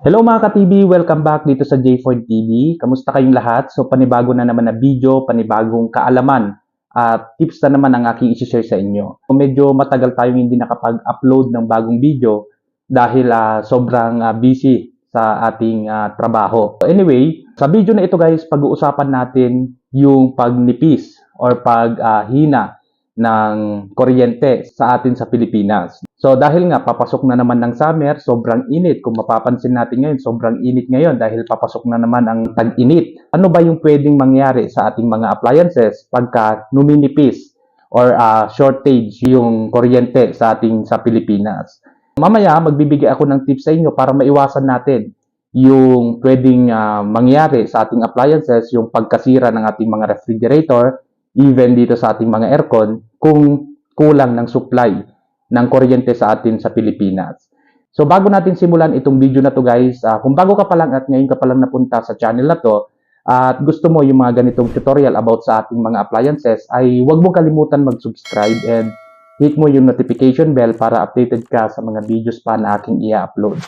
Hello mga ka-TV, welcome back dito sa J4 TV. Kamusta kayong lahat? So panibago na naman na video, panibagong kaalaman at tips na naman ang aking isi-share sa inyo. So, medyo matagal tayong hindi nakapag-upload ng bagong video dahil ah, sobrang ah, busy sa ating ah, trabaho. So, anyway, sa video na ito guys, pag-uusapan natin yung pagnipis or paghina ng kuryente sa atin sa Pilipinas. So dahil nga papasok na naman ng summer, sobrang init. Kung mapapansin natin ngayon, sobrang init ngayon dahil papasok na naman ang tag-init. Ano ba yung pwedeng mangyari sa ating mga appliances pagka numinipis or ah, shortage yung kuryente sa ating sa Pilipinas? Mamaya magbibigay ako ng tips sa inyo para maiwasan natin yung pwedeng ah, mangyari sa ating appliances, yung pagkasira ng ating mga refrigerator, even dito sa ating mga aircon, kung kulang ng supply ng kuryente sa atin sa Pilipinas. So bago natin simulan itong video na to guys, ah, kung bago ka pa lang at ngayon ka pa lang napunta sa channel na to, at gusto mo yung mga ganitong tutorial about sa ating mga appliances, ay huwag mo kalimutan mag-subscribe and hit mo yung notification bell para updated ka sa mga videos pa na aking i-upload.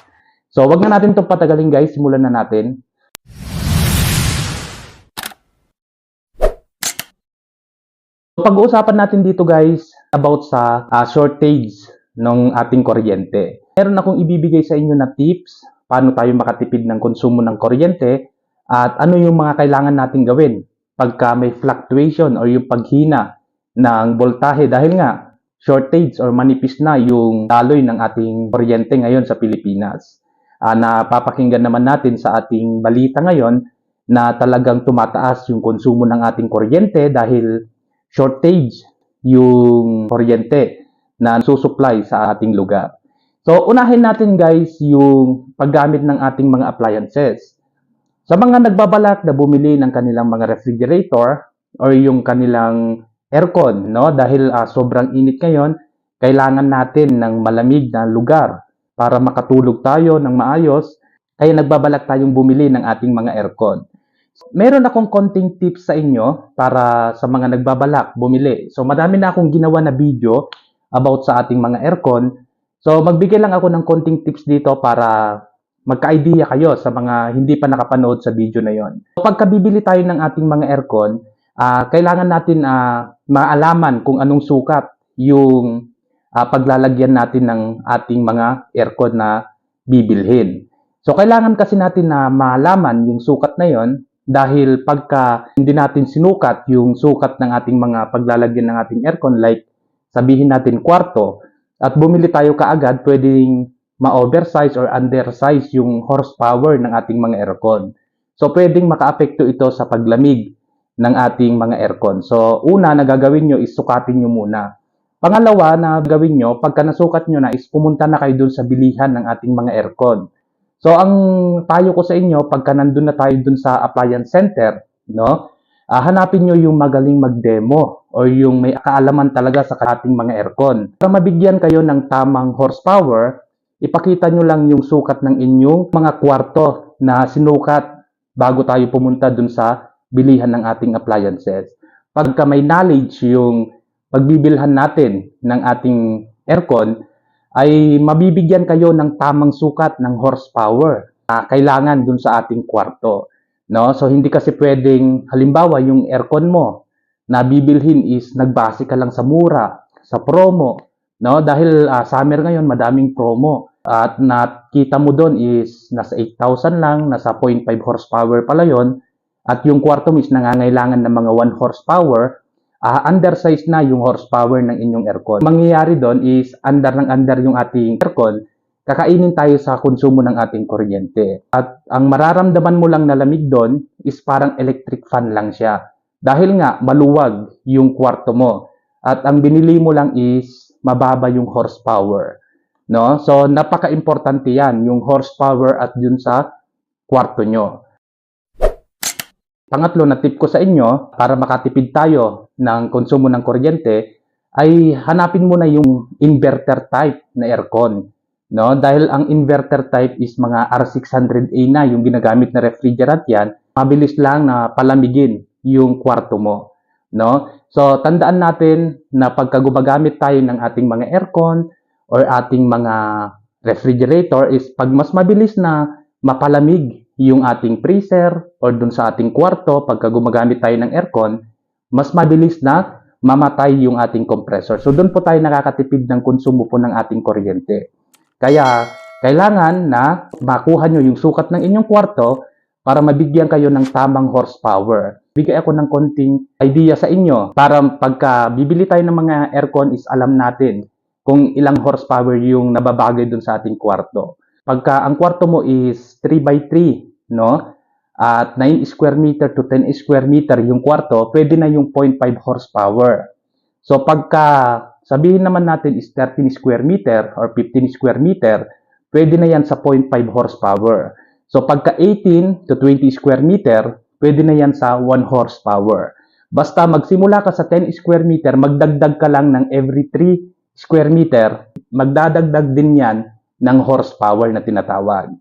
So wag na natin itong patagalin guys, simulan na natin. Pag-uusapan natin dito guys about sa ah, shortage ng ating kuryente. Meron akong ibibigay sa inyo na tips paano tayo makatipid ng konsumo ng kuryente at ano yung mga kailangan nating gawin pagka may fluctuation or yung paghina ng voltahe dahil nga shortage or manipis na yung daloy ng ating kuryente ngayon sa Pilipinas. Ah, napapakinggan naman natin sa ating balita ngayon na talagang tumataas yung konsumo ng ating kuryente dahil shortage yung kuryente na susupply sa ating lugar. So, unahin natin guys yung paggamit ng ating mga appliances. Sa mga nagbabalak na bumili ng kanilang mga refrigerator or yung kanilang aircon, no? Dahil ah, sobrang init ngayon, kailangan natin ng malamig na lugar para makatulog tayo ng maayos. Kaya nagbabalak tayong bumili ng ating mga aircon. Meron akong konting tips sa inyo para sa mga nagbabalak bumili. So madami na akong ginawa na video about sa ating mga aircon. So magbigay lang ako ng konting tips dito para magka-idea kayo sa mga hindi pa nakapanood sa video na yon. Pagka bibili tayo ng ating mga aircon, ah, kailangan natin ah, maalaman kung anong sukat yung ah, paglalagyan natin ng ating mga aircon na bibilhin. So kailangan kasi natin na malaman yung sukat na yon dahil pagka hindi natin sinukat yung sukat ng ating mga paglalagyan ng ating aircon like sabihin natin kwarto at bumili tayo kaagad pwedeng ma-oversize or undersize yung horsepower ng ating mga aircon. So pwedeng makaapekto ito sa paglamig ng ating mga aircon. So una na gagawin nyo is sukatin nyo muna. Pangalawa na gawin nyo, pagka nasukat nyo na is pumunta na kayo dun sa bilihan ng ating mga aircon. So ang tayo ko sa inyo, pagka nandun na tayo dun sa appliance center, no, ah, hanapin nyo yung magaling mag-demo or yung may kaalaman talaga sa ating mga aircon. Para mabigyan kayo ng tamang horsepower, ipakita nyo lang yung sukat ng inyong mga kwarto na sinukat bago tayo pumunta dun sa bilihan ng ating appliances. Pagka may knowledge yung pagbibilhan natin ng ating aircon, ay mabibigyan kayo ng tamang sukat ng horsepower na kailangan dun sa ating kwarto. No? So hindi kasi pwedeng halimbawa yung aircon mo na bibilhin is nagbase ka lang sa mura, sa promo, no? Dahil ah, summer ngayon madaming promo at nakita mo doon is nasa 8,000 lang, nasa 0.5 horsepower pala yon at yung kwarto mo is nangangailangan ng mga 1 horsepower ah undersize na yung horsepower ng inyong aircon. Mangyayari doon is under ng under yung ating aircon, kakainin tayo sa konsumo ng ating kuryente. At ang mararamdaman mo lang na lamig doon is parang electric fan lang siya. Dahil nga maluwag yung kwarto mo. At ang binili mo lang is mababa yung horsepower. No? So napaka-importante 'yan, yung horsepower at yun sa kwarto nyo. Pangatlo na tip ko sa inyo para makatipid tayo ng konsumo ng kuryente ay hanapin mo na yung inverter type na aircon. No? Dahil ang inverter type is mga R600A na yung ginagamit na refrigerant yan, mabilis lang na palamigin yung kwarto mo. No? So, tandaan natin na pagka gumagamit tayo ng ating mga aircon or ating mga refrigerator is pag mas mabilis na mapalamig yung ating freezer or dun sa ating kwarto pagka gumagamit tayo ng aircon, mas mabilis na mamatay yung ating compressor. So doon po tayo nakakatipid ng konsumo po ng ating kuryente. Kaya kailangan na makuha nyo yung sukat ng inyong kwarto para mabigyan kayo ng tamang horsepower. Bigay ako ng konting idea sa inyo para pagka bibili tayo ng mga aircon is alam natin kung ilang horsepower yung nababagay dun sa ating kwarto. Pagka ang kwarto mo is 3 by 3, no? At 9 square meter to 10 square meter yung kwarto, pwede na yung 0.5 horsepower. So pagka sabihin naman natin is 13 square meter or 15 square meter, pwede na yan sa 0.5 horsepower. So pagka 18 to 20 square meter, pwede na yan sa 1 horsepower. Basta magsimula ka sa 10 square meter, magdagdag ka lang ng every 3 square meter, magdadagdag din yan ng horsepower na tinatawag.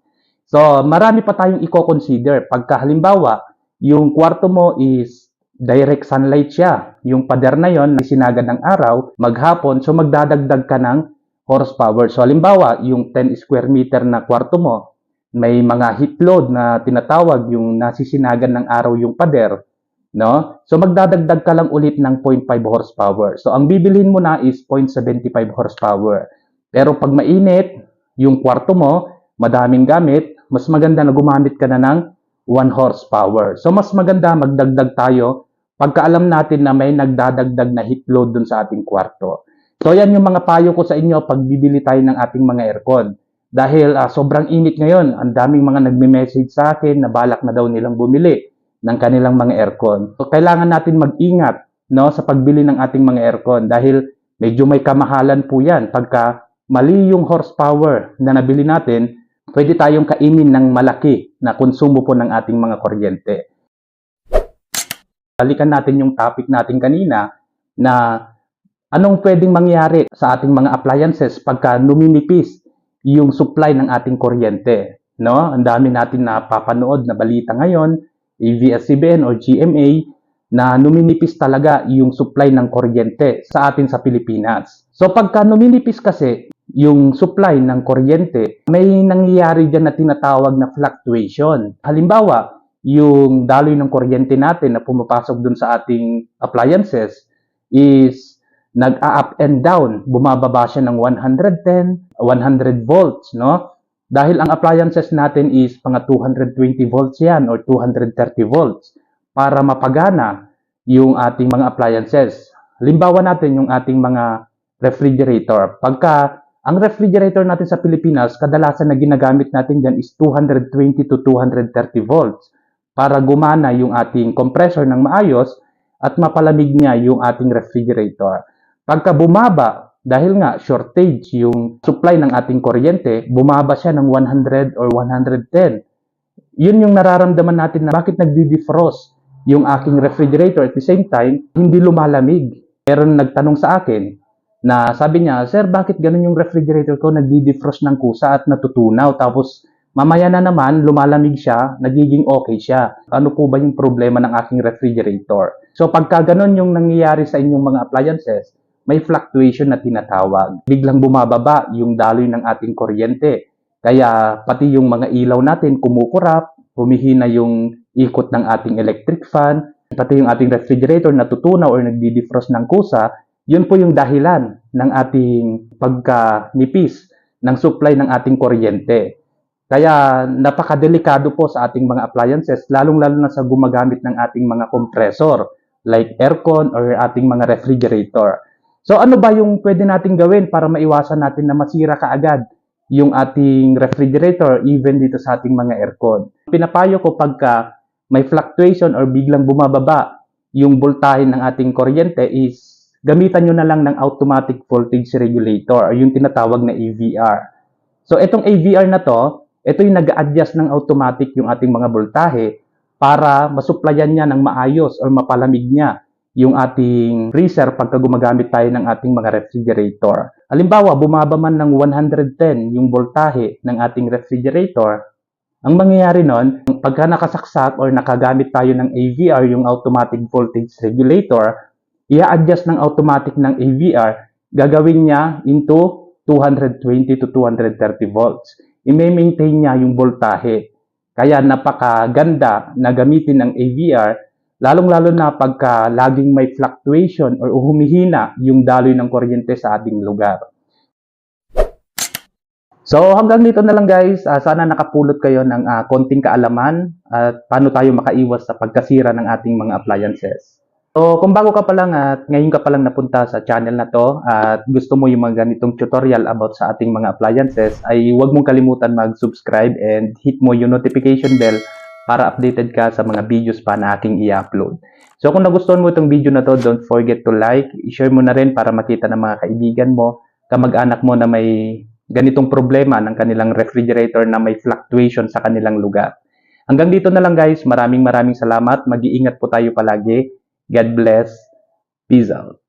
So, marami pa tayong i-consider. Pagka halimbawa, yung kwarto mo is direct sunlight siya. Yung pader na yon na sinagad ng araw, maghapon, so magdadagdag ka ng horsepower. So, halimbawa, yung 10 square meter na kwarto mo, may mga heat load na tinatawag yung nasisinagan ng araw yung pader, no? So magdadagdag ka lang ulit ng 0.5 horsepower. So ang bibilhin mo na is 0.75 horsepower. Pero pag mainit, yung kwarto mo, madaming gamit, mas maganda na gumamit ka na ng 1 horsepower. So mas maganda magdagdag tayo pagka alam natin na may nagdadagdag na heat load dun sa ating kwarto. So yan yung mga payo ko sa inyo pag bibili tayo ng ating mga aircon. Dahil ah, sobrang init ngayon, ang daming mga nagme-message sa akin na balak na daw nilang bumili ng kanilang mga aircon. So kailangan natin mag-ingat no sa pagbili ng ating mga aircon dahil medyo may kamahalan po 'yan pagka mali yung horsepower na nabili natin, pwede tayong kainin ng malaki na konsumo po ng ating mga kuryente. Balikan natin yung topic natin kanina na anong pwedeng mangyari sa ating mga appliances pagka numinipis yung supply ng ating kuryente. No? Ang dami natin napapanood na balita ngayon, ABS-CBN or GMA, na numinipis talaga yung supply ng kuryente sa atin sa Pilipinas. So pagka numinipis kasi yung supply ng kuryente, may nangyayari dyan na tinatawag na fluctuation. Halimbawa, yung daloy ng kuryente natin na pumapasok dun sa ating appliances is nag-up and down. Bumababa siya ng 110, 100 volts, no? Dahil ang appliances natin is mga 220 volts yan or 230 volts para mapagana yung ating mga appliances. Halimbawa natin yung ating mga refrigerator. Pagka ang refrigerator natin sa Pilipinas, kadalasan na ginagamit natin dyan is 220 to 230 volts para gumana yung ating compressor ng maayos at mapalamig niya yung ating refrigerator. Pagka bumaba, dahil nga shortage yung supply ng ating kuryente, bumaba siya ng 100 or 110. Yun yung nararamdaman natin na bakit nagdi-defrost yung aking refrigerator at the same time, hindi lumalamig. Meron nagtanong sa akin na sabi niya, Sir, bakit ganun yung refrigerator ko nagdi-defrost ng kusa at natutunaw tapos mamaya na naman lumalamig siya, nagiging okay siya. Ano po ba yung problema ng aking refrigerator? So pagka ganun yung nangyayari sa inyong mga appliances, may fluctuation na tinatawag. Biglang bumababa yung daloy ng ating kuryente. Kaya pati yung mga ilaw natin kumukurap, humihina yung ikot ng ating electric fan, pati yung ating refrigerator natutunaw or nagdi-defrost ng kusa, yun po yung dahilan ng ating pagkanipis ng supply ng ating kuryente. Kaya napakadelikado po sa ating mga appliances, lalong-lalo na sa gumagamit ng ating mga compressor like aircon or ating mga refrigerator. So ano ba yung pwede nating gawin para maiwasan natin na masira kaagad yung ating refrigerator even dito sa ating mga aircon? Pinapayo ko pagka may fluctuation or biglang bumababa yung voltahe ng ating kuryente is gamitan nyo na lang ng automatic voltage regulator or yung tinatawag na AVR. So itong AVR na to, ito yung nag-adjust ng automatic yung ating mga voltahe para masuplayan niya ng maayos or mapalamig niya yung ating freezer pagka gumagamit tayo ng ating mga refrigerator. Halimbawa, bumaba man ng 110 yung voltahe ng ating refrigerator, ang mangyayari nun, pagka nakasaksak or nakagamit tayo ng AVR, yung automatic voltage regulator, i-adjust ng automatic ng AVR, gagawin niya into 220 to 230 volts. I-maintain niya yung voltahe. Kaya napakaganda na gamitin ang AVR, lalong-lalo na pagka laging may fluctuation or humihina yung daloy ng kuryente sa ating lugar. So hanggang dito na lang guys, Ah, sana nakapulot kayo ng ah, konting kaalaman at paano tayo makaiwas sa pagkasira ng ating mga appliances. So kung bago ka pa lang at ngayon ka pa lang napunta sa channel na to at gusto mo yung mga ganitong tutorial about sa ating mga appliances ay huwag mong kalimutan mag-subscribe and hit mo yung notification bell para updated ka sa mga videos pa na aking i-upload. So kung nagustuhan mo itong video na to, don't forget to like, i-share mo na rin para makita ng mga kaibigan mo, kamag-anak mo na may ganitong problema ng kanilang refrigerator na may fluctuation sa kanilang lugar. Hanggang dito na lang guys, maraming maraming salamat, mag-iingat po tayo palagi. God bless. Peace out.